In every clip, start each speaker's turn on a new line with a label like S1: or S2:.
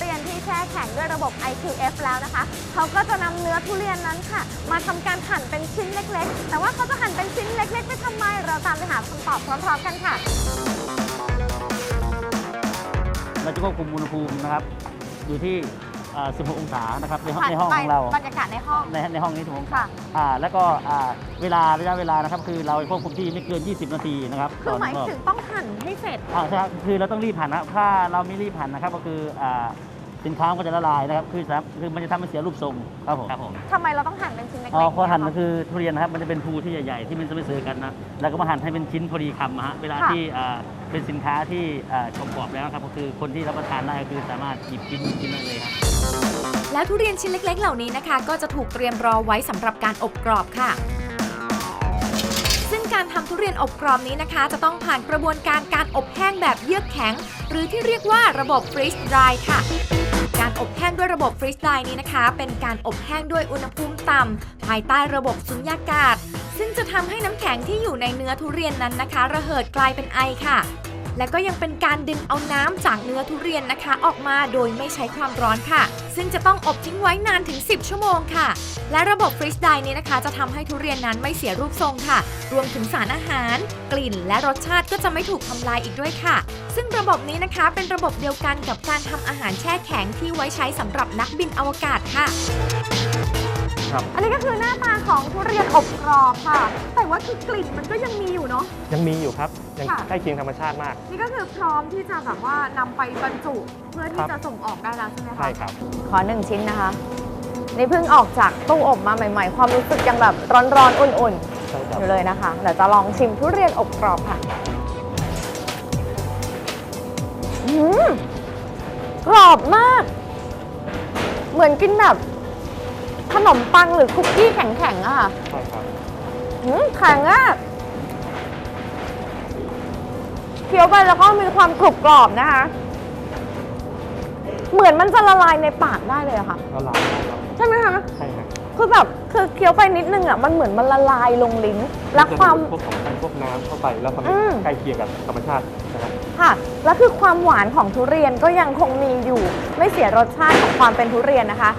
S1: เรียนที่แช่แข็งด้วยระบบ IQF แล้วนะคะ เขาก็จะนำเนื้อทุเรียนนั้นค่ะ มาทำการหั่นเป็นชิ้นเล็ก ๆ แต่ว่าเขาจะหั่นเป็นชิ้นเล็กๆไปทำไม เราตามไปหาคำตอบพร้อม ๆ กันค่ะ
S2: เราจะควบคุมอุณหภูมินะครับ อยู่ที่ อ่า16 องศานะครับในห้อง
S1: ผ่าน
S2: ในห้อง
S1: ไป
S2: ของเรา
S1: บรรยากาศในห้อง
S2: ในในห้องนี้ถูก
S1: ค่ะ
S2: อ่าแล้วก็อ่าเวลาระยะเวลานะครับคือเราควบคุมที่ไม่เกิน 20 นาทีนะครับ
S1: คือหมาย
S2: ต่รอบ
S1: ถึงต้องหั่นให้เสร็จ
S2: อ่าใช่ครับคือเราต้องรีบหั่นนะครับถ้าเราไม่รีบหั่นนะครับก็คืออ่า สินค้ามันก็จะละลายนะครับคือสามคือมันจะทำให้เสียรูปทรงครับผมครับผม
S1: ทำไมเราต้องหั่นเป็นชิ้นเล็กๆ
S2: อ๋อพอหั่น
S1: เย
S2: ก็คือทุเรียนนะครับมันจะเป็นภูที่ใหญ่ๆที่มันจะไม่เสือกันนะแล้วก็มาหั่นให้เป็นชิ้นพอดีคำนะฮะเวลา
S1: ค่ะ
S2: ที่อ่าเป็นสินค้าที่อ่าชมกรอบแล้วนะครับก็คือคนที่รับประทานได้ก็คือสามารถหยิบกินกินได้เลยครับ
S3: แล้วทุเรียนชิ้นเล็ก ๆ เหล่านี้นะคะ ก็จะถูกเตรียมรอไว้สำหรับการอบกรอบค่ะซึ่งการทำทุเรียนอบกรอบนี้นะคะ จะต้องผ่านกระบวนการการอบแห้งแบบเยือกแข็ง หรือที่เรียกว่าระบบฟรีส dry ค่ะการ อบแห้งด้วยระบบฟรีสไตล์นี้นะคะ เป็นการอบแห้งด้วยอุณหภูมิต่ำภายใต้ระบบสุญญากาศ ซึ่งจะทำให้น้ำแข็งที่อยู่ในเนื้อทุเรียนนั้นนะคะ ระเหิดกลายเป็นไอค่ะ และก็ยังเป็นการดึงเอาน้ำจากเนื้อทุเรียนนะคะ ออกมาโดยไม่ใช้ความร้อนค่ะ ซึ่งจะต้องอบทิ้งไว้นานถึง 10 ชั่วโมงค่ะ และระบบฟรีสไดนี้นะคะ จะทำให้ทุเรียนนั้นไม่เสียรูปทรงค่ะ รวมถึงสารอาหาร กลิ่น และรสชาติก็จะไม่ถูกทำลายอีกด้วยค่ะ ซึ่งระบบนี้นะคะเป็นระบบเดียวกันกับการทำอาหารแช่แข็งที่ไว้ใช้สำหรับนักบินอวกาศค่ะ
S1: อันนี้ก็คือหน้าตาของทุเรียนอบกรอบค่ะ แต่ว่าคือกลิ่นมันก็ยังมีอยู่เนาะ
S4: ยังมีอยู่ครับ ยัง
S1: ค่ะ
S4: ใกล้เคียงธรรมชาติมาก
S1: นี่ก็คือพร้อมที่จะแบบว่านำไปบรรจุเพื่อที่
S4: ครับ
S1: จะส่งออกได้แล้วใช่ไหมคะ
S4: ใช่ครับ
S1: ขอหนึ่งชิ้นนะคะ นี่เพิ่งออกจากตู้อบมาใหม่ๆ ความรู้สึกยังแบบร้อนๆ อุ่น
S4: ใช่ค
S1: ๆ
S4: รับ
S1: อยู่เลยนะคะ เดี๋ยวจะลองชิมทุเรียนอบกรอบค่ะอืมกรอบมาก เหมือนกินแบบ ขนมปังหรือคุกกี้แข็งๆอะค่ะ
S4: ใช่ครับ
S1: อืมแข็งอะเคี้ยวไปแล้วก็มีความกรุบกรอบนะคะ เหมือนมันจะละลายในปากได้เลยอะค่ะ
S4: ละลายได้ครับ
S1: ใช่ไหมคะ
S4: ใช่ครับ
S1: คือแบบคือเคี้ยวไปนิดนึงอะมันเหมือนมันละลายลงลิ้นและความ
S4: พวกของพวกน้ำเข้าไปแล้วทำให้
S1: อืม
S4: ใกล้เคียงกับธรรมชาตินะครับ
S1: ค่ะ แล้วคือความหวานของทุเรียนก็ยังคงมีอยู่ ไม่เสียรสชาติของความเป็นทุเรียนนะคะ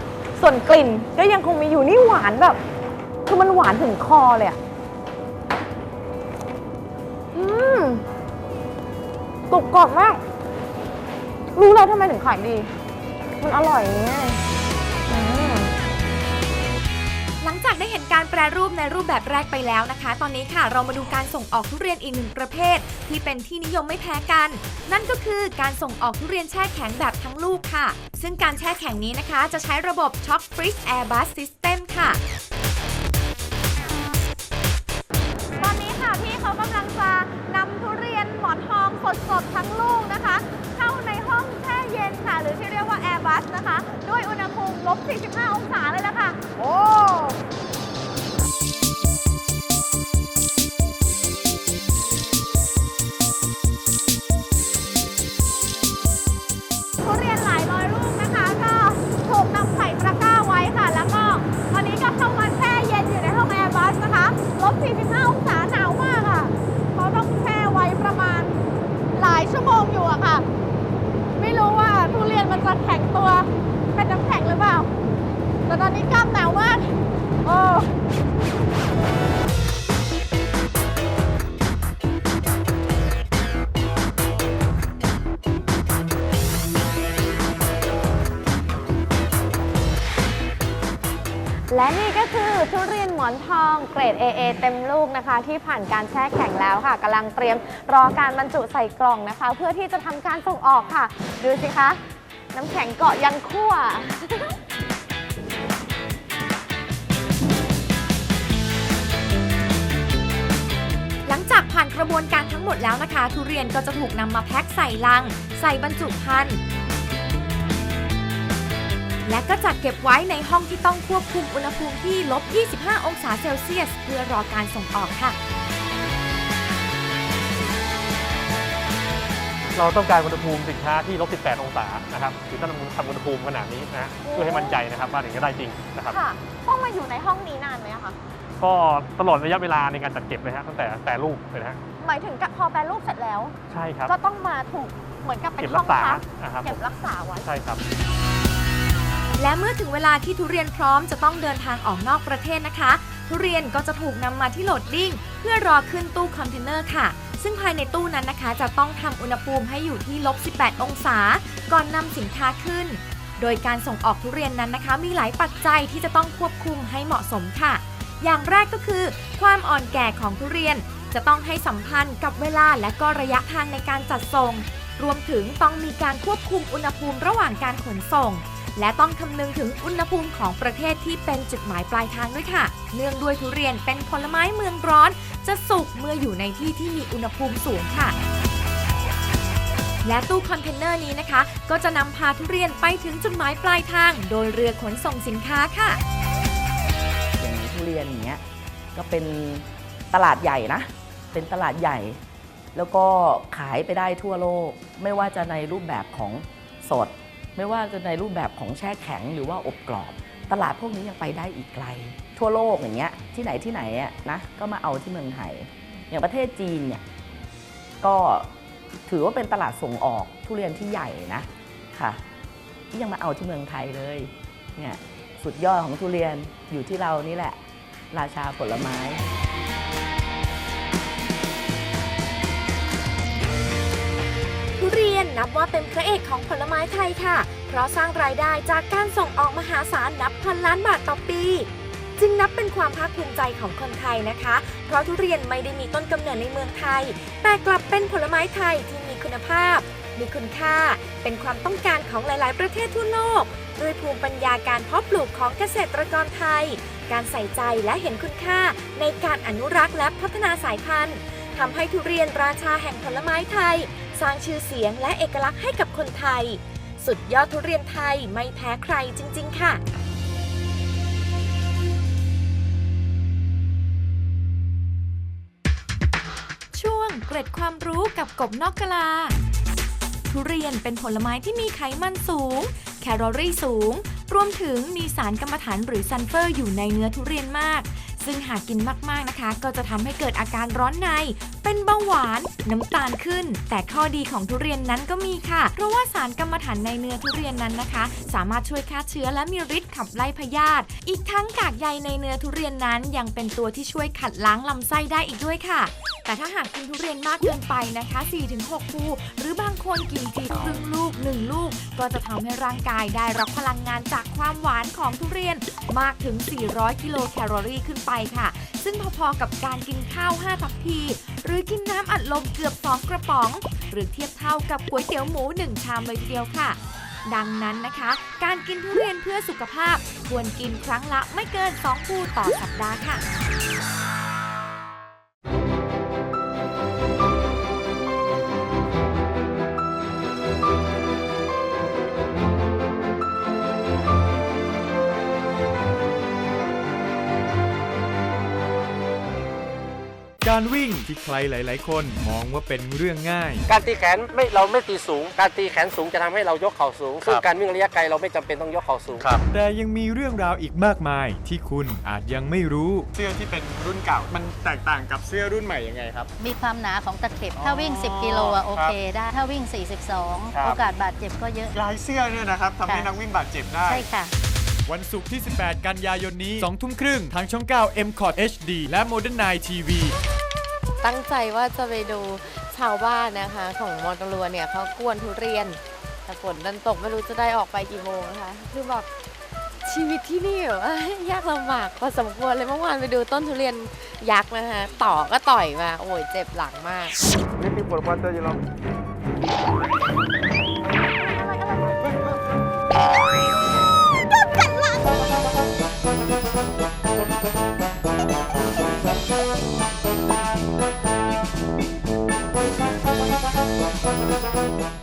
S1: ส่วนกลิ่นก็ยังคงมีอยู่นี่หวานแบบ คือมันหวานถึงคอเลยอะอืมกรุบกรอบมาก รู้แล้วทำไมถึงขายดี มันอร่อยอย่าง
S3: งจากได้เห็นการแปรรูปในรูปแบบแรกไปแล้วนะคะ ตอนนี้ค่ะเรามาดูการส่งออกทุเรียนอีกหนึ่งประเภท ที่เป็นที่นิยมไม่แพ้กัน นั่นก็คือการส่งออกทุเรียนแช่แข็งแบบทั้งลูกค่ะ ซึ่งการแช่แข็งนี้นะคะ จะใช้ระบบ Shock Freeze Airbus System ค่ะ
S1: ตอนนี้ค่ะพี่เขากำลังจะนำทุเรียนหมอนทองสดๆทั้งลูกนะคะ เข้าในห้องแช่เย็นค่ะ หรือที่เรียกว่า Airbus นะคะ ด้วยอุณหภูมิลบ 45 องศาเลยละค่ะ โอ้ทุเรียนหลายร้อยลูกนะคะ ก็ถูกนำใส่ตะกร้าไว้ค่ะ แล้วก็ตอนนี้ก็เข้ามาแช่เย็นอยู่ในห้องแอร์บัสนะคะลบ 45 องศาหนาวมากอะเขาต้องแช่ไว้ประมาณหลายชั่วโมงอยู่อะค่ะ ไม่รู้ว่าทุเรียนมันจะแข็งตัว เป็นน้ำแข็งหรือเปล่า แต่ตอนนี้กล้ามหนาวมาก โอ้และนี่ก็คือทุเรียนหมอนทองเกรด AA เต็มลูกนะคะ ที่ผ่านการแช่แข็งแล้วค่ะกำลังเตรียมรอการบรรจุใส่กล่องนะคะ เพื่อที่จะทำการส่งออกค่ะ ดูสิคะ น้ำแข็งเกาะยันขั้ว
S3: หลังจากผ่านกระบวนการทั้งหมดแล้วนะคะ ทุเรียนก็จะถูกนำมาแพ็คใส่ลัง ใส่บรรจุภัณฑ์และก็จัดเก็บไว้ในห้องที่ต้องควบคุมอุณหภูมิที่ลบ 25 องศาเซลเซียส เพื่อรอการส่งออกค่ะ
S4: เราต้องการอุณหภูมิสินค้าที่ลบ 18 องศานะครับถึงต้องทำอุณหภูมิขนาดนี้นะฮะเพื่อให้มั่นใจนะครับว่าถึงจะได้จริงนะครับ
S1: ค่ะต้องมาอยู่ในห้องนี้นานไหมอะคะ
S4: ก็ตลอดระยะเวลาในการจัดเก็บเลยฮะตั้งแต่แต่ลูกเลยนะฮะ
S1: หมายถึงกับพอแปรรูปเสร็จแล้ว
S4: ใช่ครับ
S1: ก็ต้องมาถูกเหมือนกับเป็น
S4: เก็บ
S1: ห้
S4: รั
S1: อกง
S4: ษา
S1: พัก
S4: นะครับ
S1: เก็บรักษาไว้
S4: ใช่ครับ
S3: และเมื่อถึงเวลาที่ทุเรียนพร้อมจะต้องเดินทางออกนอกประเทศนะคะ ทุเรียนก็จะถูกนำมาที่โหลดดิ้งเพื่อรอขึ้นตู้คอนเทนเนอร์ค่ะ ซึ่งภายในตู้นั้นนะคะ จะต้องทำอุณหภูมิให้อยู่ที่ลบ 18 องศา ก่อนนำสินค้าขึ้น โดยการส่งออกทุเรียนนั้นนะคะ มีหลายปัจจัยที่จะต้องควบคุมให้เหมาะสมค่ะ อย่างแรกก็คือ ความอ่อนแก่ของทุเรียน จะต้องให้สัมพันธ์กับเวลาและก็ระยะทางในการจัดส่ง รวมถึงต้องมีการควบคุมอุณหภูมิระหว่างการขนส่ง และต้องคำนึงถึงอุณหภูมิของประเทศที่เป็นจุดหมายปลายทางด้วยค่ะ เนื่องด้วยทุเรียนเป็นผลไม้เมืองร้อน จะสุกเมื่ออยู่ในที่ที่มีอุณหภูมิสูงค่ะและตู้คอนเทนเนอร์นี้นะคะ ก็จะนำพาทุเรียนไปถึงจุดหมายปลายทาง โดยเรือขนส่งสินค้าค่ะ
S5: อย่างทุเรียนอย่างเงี้ยก็เป็นตลาดใหญ่นะ เป็นตลาดใหญ่ แล้วก็ขายไปได้ทั่วโลก ไม่ว่าจะในรูปแบบของสด ไม่ว่าจะในรูปแบบของแช่แข็งหรือว่าอบกรอบ ตลาดพวกนี้ยังไปได้อีกไกล ทั่วโลกอย่างเงี้ยที่ไหนที่ไหนอะนะก็มาเอาที่เมืองไทย อย่างประเทศจีนเนี่ยก็ถือว่าเป็นตลาดส่งออกทุเรียนที่ใหญ่นะค่ะที่ยังมาเอาที่เมืองไทยเลยเนี่ยสุดยอดของทุเรียนอยู่ที่เรานี่แหละ ราชาผลไม้
S3: ทุเรียนนับว่าเป็นพระเอกของผลไม้ไทยค่ะ เพราะสร้างรายได้จากการส่งออกมหาศาลนับพันล้านบาทต่อปี จึงนับเป็นความภาคภูมิใจของคนไทยนะคะ เพราะทุเรียนไม่ได้มีต้นกำเนิดในเมืองไทย แต่กลับเป็นผลไม้ไทยที่มีคุณภาพ มีคุณค่า เป็นความต้องการของหลาย ๆ ประเทศทั่วโลกด้วยภูมิปัญญาการเพาะปลูกของเกษตรกรไทย การใส่ใจและเห็นคุณค่าในการอนุรักษ์และพัฒนาสายพันธุ์ทำให้ทุเรียนราชาแห่งผลไม้ไทย สร้างชื่อเสียงและเอกลักษณ์ให้กับคนไทย สุดยอดทุเรียนไทยไม่แพ้ใครจริง ๆ ค่ะช่วงเกร็ดความรู้กับกบนอกกะลา ทุเรียนเป็นผลไม้ที่มีไขมันสูง แคลอรี่สูง รวมถึงมีสารกรรมฐานหรือซัลเฟอร์อยู่ในเนื้อทุเรียนมาก ซึ่งหากกินมากๆนะคะ ก็จะทำให้เกิดอาการร้อนใน เป็นเบาหวาน น้ำตาลขึ้น แต่ข้อดีของทุเรียนนั้นก็มีค่ะ เพราะว่าสารกรรมฐานในเนื้อทุเรียนนั้นนะคะ สามารถช่วยฆ่าเชื้อและมีฤทธิ์ขับไล่พยาธิอีกทั้งกากใยในเนื้อทุเรียนนั้น ยังเป็นตัวที่ช่วยขัดล้างลำไส้ได้อีกด้วยค่ะ แต่ถ้าหากกินทุเรียนมากเกินไปนะคะ 4-6ภูหรือบางคนกินทีครึ่งลูก 1 ลูก ก็จะทำให้ร่างกายได้รับพลังงานจากความหวานของทุเรียนมากถึง 400 กิโลแคลอรี่ขึ้นไปค่ะ ซึ่งพอๆกับการกินข้าว 5 ทัพพี หรือกินน้ำอัดลมเกือบ 2 กระป๋อง หรือเทียบเท่ากับก๋วยเตี๋ยวหมู 1 ชามเลยทีเดียวค่ะ ดังนั้นนะคะ การกินทุเรียนเพื่อสุขภาพ ควรกินครั้งละไม่เกิน2ภูต่อสัปดาห์ค่ะ
S6: การวิ่งที่ใครหลาย ๆ คนมองว่าเป็นเรื่องง่าย
S7: การตีแขนไม่เราไม่ตีสูง การตีแขนสูงจะทำให้เรายกเข่าสูงซึ่ง
S4: ครับ
S7: การวิ่งระยะไกลเราไม่จำเป็นต้องยกเข่าสูง
S6: แต่ยังมีเรื่องราวอีกมากมายที่คุณอาจยังไม่รู้
S8: เสื้อที่เป็นรุ่นเก่า มันแตกต่างกับเสื้อรุ่นใหม่ยังไงครับ
S9: มีความหนาของตะเข็บ ถ้าวิ่ง
S8: อ๋อ
S9: 10 กิโลอะโอเคได้ ถ้าวิ่ง
S8: ครับ
S9: 42 โอกาสบาดเจ็บก็เยอะ
S8: ลายเสื้อเนี่ยนะครับทำให้
S9: ค่ะ
S8: นักวิ่งบาดเจ็บได้
S9: ใช่ค่ะ
S6: วันศุกร์ที่ 18 กันยายนนี้2ทุ่มครึ่งทางช่อง 9 m c o t HD และ Modern Night TV
S10: ตั้งใจว่าจะไปดูชาวบ้านนะคะ ของมอตลัวเนี่ยเขากวนทุเรียนแต่ฝนดันตกไม่รู้จะได้ออกไปกี่โมงนะคะคือบอกชีวิตที่นี่แบยากลำบากพอสมควรเลยเมื่อวานไปดูต้นทุเรียนยักษ์นะคะต่อก็ต่อยมาโอ้ยเจ็บหลังมาก
S1: Vete por pata de la... โดนกัดหลัง Пока.